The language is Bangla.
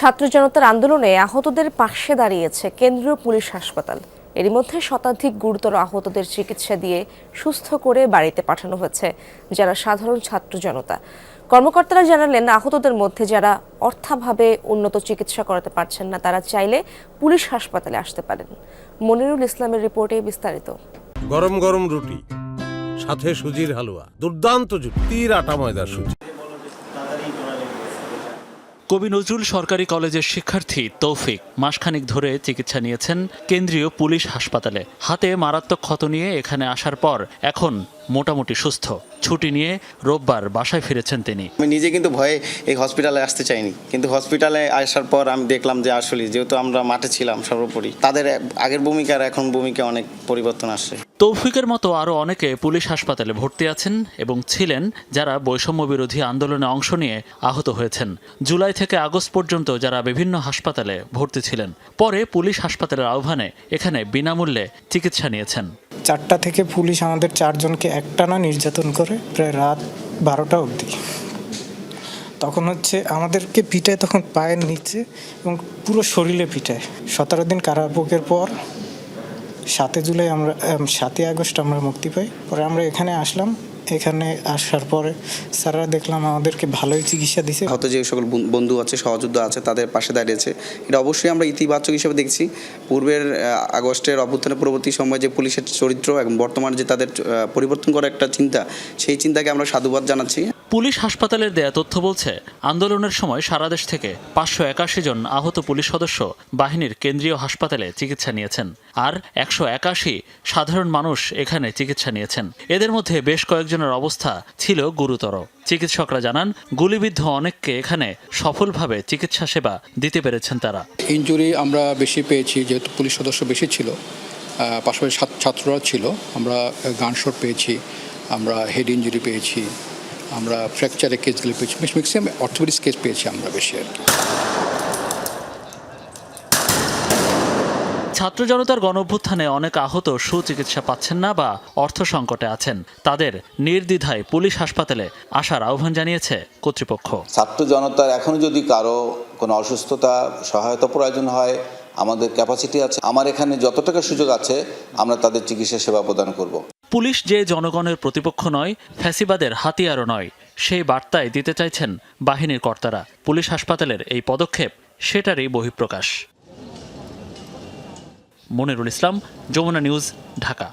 ছাত্র জনতার আন্দোলনে আহতদের পাশে দাঁড়িয়েছে কেন্দ্রীয় পুলিশ হাসপাতাল। এরই মধ্যে শতাধিক গুরুতর আহতদের চিকিৎসা দিয়ে সুস্থ করে বাড়িতে পাঠানো হয়েছে যারা সাধারণ ছাত্র জনতা। কর্মকর্তারা জানালেন, আহতদের মধ্যে যারা অর্থাভাবে উন্নত চিকিৎসা করাতে পারছেন না, তারা চাইলে পুলিশ হাসপাতালে আসতে পারেন। মনিরুল ইসলামের রিপোর্টে বিস্তারিত। গরম গরম রুটি, সাথে সুজির হালুয়া, দুর্দান্ত জুটি, তীর আটা ময়দার সুজি। কবি নজরুল সরকারি কলেজের শিক্ষার্থী তৌফিক মাসখানিক ধরে চিকিৎসা নিয়েছেন কেন্দ্রীয় পুলিশ হাসপাতালে। হাতে মারাত্মক ক্ষত নিয়ে এখানে আসার পর এখন মোটামুটি সুস্থ। ছুটি নিয়ে রোববার বাসায় ফিরেছেন তিনি। আমি নিজে কিন্তু ভয়ে এই হসপিটালে আসতে চাইনি। কিন্তু হসপিটালে আসার পর আমি দেখলাম যে আসলে যেহেতু আমরা মাঠে ছিলাম সর্বোপরি তাদের আগের ভূমিকার এখন ভূমিকা অনেক পরিবর্তন আসছে। তৌফিকের মতো আরও অনেকে পুলিশ হাসপাতালে ভর্তি আছেন এবং ছিলেন যারা বৈষম্য বিরোধী আন্দোলনে অংশ নিয়ে আহত হয়েছেন। জুলাই থেকে আগস্ট পর্যন্ত যারা বিভিন্ন হাসপাতালে ভর্তি ছিলেন, পরে পুলিশ হাসপাতালের আহ্বানে এখানে বিনামূল্যে চিকিৎসা নিয়েছেন। চারটা থেকে পুলিশ আমাদের চারজনকে একটানা নির্যাতন করে প্রায় রাত বারোটা অবধি। তখন হচ্ছে আমাদেরকে পিটায় তখন পায়ের নিচে এবং পুরো শরীরে পিটায়। সতেরো দিন কারাভোগের পর সাতে জুলাই আমরা সাতই আগস্ট আমরা মুক্তি পাই। পরে আমরা এখানে আসলাম এখানে আসার পরে স্যাররা দেখলাম আমাদেরকে ভালোই চিকিৎসা দিছে। হয়তো যে সকল বন- বন্ধু আছে, সহযোদ্ধা আছে, তাদের পাশে দাঁড়িয়েছে। এটা অবশ্যই আমরা ইতিবাচক হিসেবে দেখছি। পূর্বের আগস্টের অভ্যুত্থানের পরবর্তী সময় যে পুলিশের চরিত্র এবং বর্তমানে যে তাদের পরিবর্তন করার একটা চিন্তা, সেই চিন্তাকে আমরা সাধুবাদ জানাচ্ছি। পুলিশ হাসপাতালের দেয়া তথ্য বলছে, আন্দোলনের সময় সারা দেশ থেকে পাঁচশো একাশি জন আহত পুলিশ সদস্য বাহিনীর কেন্দ্রীয় হাসপাতালে চিকিৎসা নিয়েছেন। আর একশো একাশি সাধারণ মানুষ এখানে চিকিৎসা নিয়েছেন। এদের মধ্যে বেশ কয়েকজনের অবস্থা ছিল গুরুতর। চিকিৎসকরা জানান, গুলিবিদ্ধ অনেককে এখানে সফলভাবে চিকিৎসা সেবা দিতে পেরেছেন তারা। ইঞ্জুরি আমরা বেশি পেয়েছি, যেহেতু পুলিশ সদস্য বেশি ছিল পাশাপাশি ছাত্র- ছাত্ররা ছিল, আমরা গানশট পেয়েছি, আমরা হেড ইঞ্জুরি পেয়েছি আমরা ফ্র্যাকচারের কেসগুলো পেয়েছি। ম্যাক্সিমাম অর্থোপেডিক্স কেস পেয়েছি আমরা বেশি আর কি। ছাত্র জনতার গণঅভ্যুত্থানে অনেক আহত সুচিকিৎসা পাচ্ছেন না বা অর্থ সংকটে আছেন। তাদের নির্দ্বিধায় পুলিশ হাসপাতালে আসার আহ্বান জানিয়েছে কর্তৃপক্ষ। ছাত্র জনতার এখনও যদি কারও কোনো অসুস্থতা সহায়তা প্রয়োজন হয় আমাদের ক্যাপাসিটি আছে। আমার এখানে যত টাকা সুযোগ আছে আমরা তাদের চিকিৎসা সেবা প্রদান করব। পুলিশ যে জনগণের প্রতিপক্ষ নয়, ফ্যাসিবাদের হাতিয়ারও নয়। সেই বার্তায় দিতে চাইছেন বাহিনীর কর্তারা। পুলিশ হাসপাতালের এই পদক্ষেপ, সেটারই বহিঃপ্রকাশ। মনিরুল ইসলাম, যমুনা নিউজ, ঢাকা।